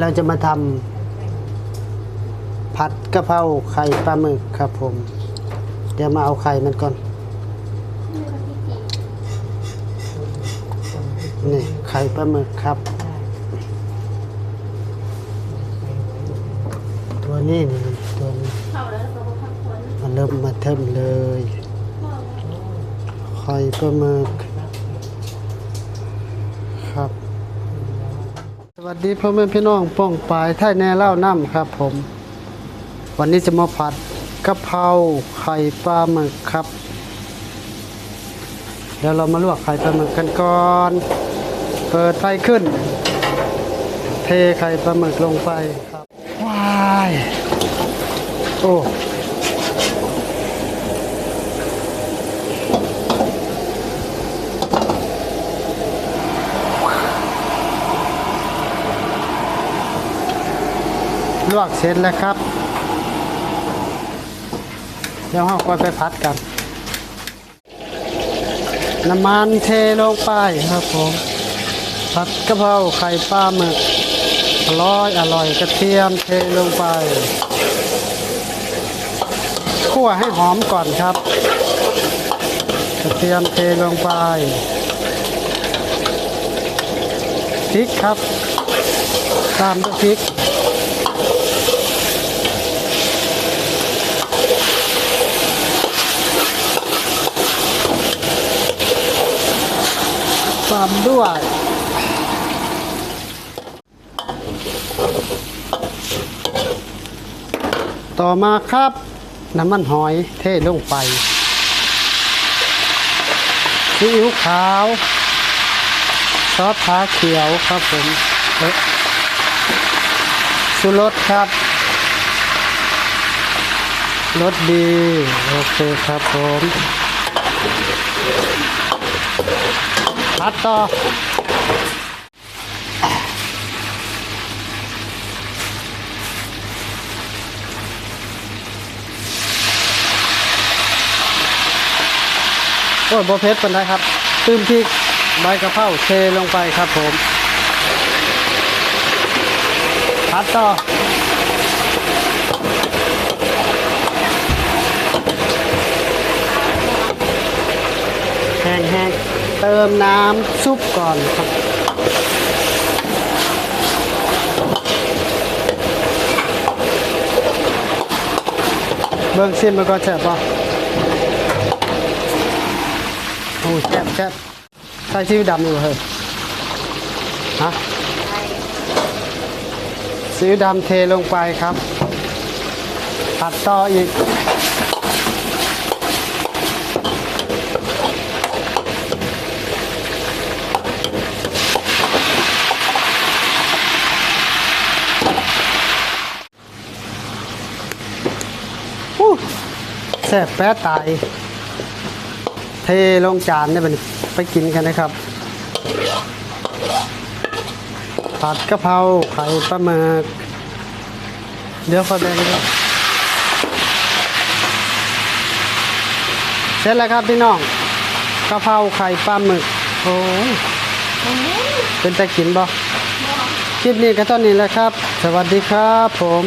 เราจะมาทำผัดกะเพราไข่ปลาหมึกครับผม เดี๋ยวมาเอาไข่มันก่อน นี่ไข่ปลาหมึกครับ ตัวนี้นี่ตัวนี้ มันเริ่มมาเทิมเลยไข่ปลาหมึกครับ วัสดีพ่อแม่พี่น้องป้องปายท่ายแน่เล่าน้ำครับผม วันนี้จะมาผัดกะเพราไข่ปลาหมึกครับ เดี๋ยวเรามาลวกไข่ปลาหมึกกันก่อน เปิดไฟขึ้น เทไข่ปลาหมึกลงไปครับว้ายโอ้ ลวกเสร็จแล้วครับ เดี๋ยวเราก็ไปพัดกัน น้ำมันเทลงไปครับผมผัดกะเพราไข่ปลาหมึกอร่อยอร่อยกระเทียมเทลงไปคั่วให้หอมก่อนครับ กระเทียมเทลงไปพริกครับ ตามด้วยพริก ตามด้วย ต่อมาครับ น้ำมันหอยเทลงไปซีอิ๊วขาว ซอสขาเขียวครับผมเอ๊ะชูรสครับรสดี โอเคครับผม พัดต่อโอ้ยบเพชรเป็นไรครับตื้มพริกใบกระเพราเทลงไปครับผมพัดต่อแห้งๆ เติมน้ำซุปก่อนครับ เบิ่งซิมมันก็แซ่บป่ะโอ้แซ่บแซ่บใส่ซีอิ๊วดำอยู่เหรอเฮ้ยฮะซีอิ๊วดำเทลงไปครับ ผัดต่ออีก แซ่บแป๊ะตาย เทลงจานได้เป็นไปกินกันนะครับผัดกะเพราไข่ปลาหมึกเดี๋ยวขอแบ่งด้วยเสร็จแล้วครับพี่น้องกะเพราไข่ปลาหมึกโอ้ยเป็นตะกินบ่คลิปนี้ก็เท่านี้แหละครับ สวัสดีครับผม